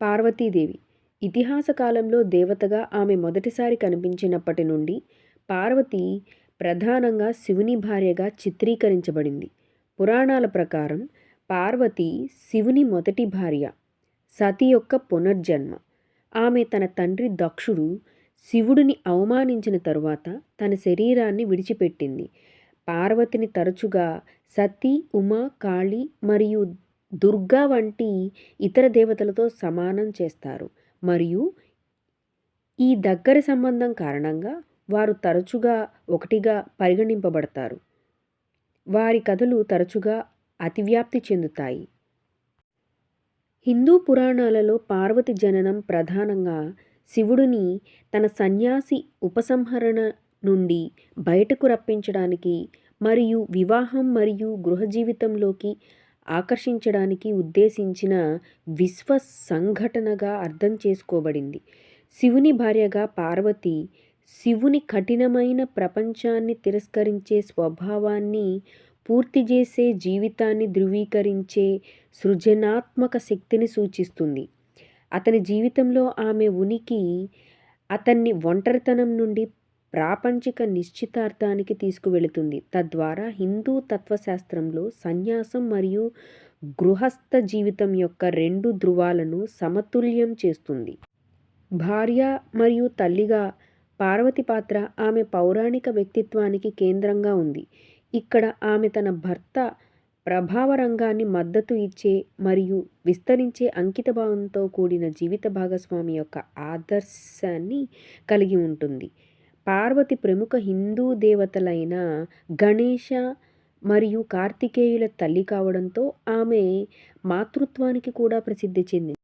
పార్వతీదేవి. ఇతిహాస కాలంలో దేవతగా ఆమె మొదటిసారి కనిపించినప్పటి నుండి పార్వతి ప్రధానంగా శివుని భార్యగా చిత్రీకరించబడింది. పురాణాల ప్రకారం పార్వతి శివుని మొదటి భార్య సతి యొక్క పునర్జన్మ. ఆమె తన తండ్రి దక్షుడు శివుడిని అవమానించిన తరువాత తన శరీరాన్ని విడిచిపెట్టింది. పార్వతిని తరచుగా సతీ ఉమ కాళి మరియు దుర్గా వంటి ఇతర దేవతలతో సమానం చేస్తారు. మరియు ఈ దగ్గరి సంబంధం కారణంగా వారు తరచుగా ఒకటిగా పరిగణింపబడతారు. వారి కథలు తరచుగా అతివ్యాప్తి చెందుతాయి. హిందూ పురాణాలలో పార్వతి జననం ప్రధానంగా శివుడిని తన సన్యాసి ఉపసంహరణ నుండి బయటకు రప్పించడానికి మరియు వివాహం మరియు గృహ జీవితంలోకి ఆకర్షించడానికి ఉద్దేశించిన విశ్వ సంఘటనగా అర్థం చేసుకోబడింది. శివుని భార్యగా పార్వతి శివుని కఠినమైన ప్రపంచాన్ని తిరస్కరించే స్వభావాన్ని పూర్తి చేసే జీవితాన్ని ధృవీకరించే సృజనాత్మక శక్తిని సూచిస్తుంది. అతని జీవితంలో ఆమె ఉనికి అతన్ని ఒంటరితనం నుండి ప్రాపంచిక నిశ్చితార్థానికి తీసుకువెళుతుంది. తద్వారా హిందూ తత్వశాస్త్రంలో సన్యాసం మరియు గృహస్థ జీవితం యొక్క రెండు ధృవాలను సమతుల్యం చేస్తుంది. భార్య మరియు తల్లిగా పార్వతి పాత్ర ఆమె పౌరాణిక వ్యక్తిత్వానికి కేంద్రంగా ఉంది. ఇక్కడ ఆమె తన భర్త ప్రభావ రంగాన్ని మద్దతు ఇచ్చే మరియు విస్తరించే అంకితభావంతో కూడిన జీవిత భాగస్వామి యొక్క ఆదర్శాన్ని కలిగి ఉంటుంది. పార్వతి ప్రముఖ హిందూ దేవతలైన గణేష మరియు కార్తికేయుల తల్లి కావడంతో ఆమె మాతృత్వానికి కూడా ప్రసిద్ధి చెందింది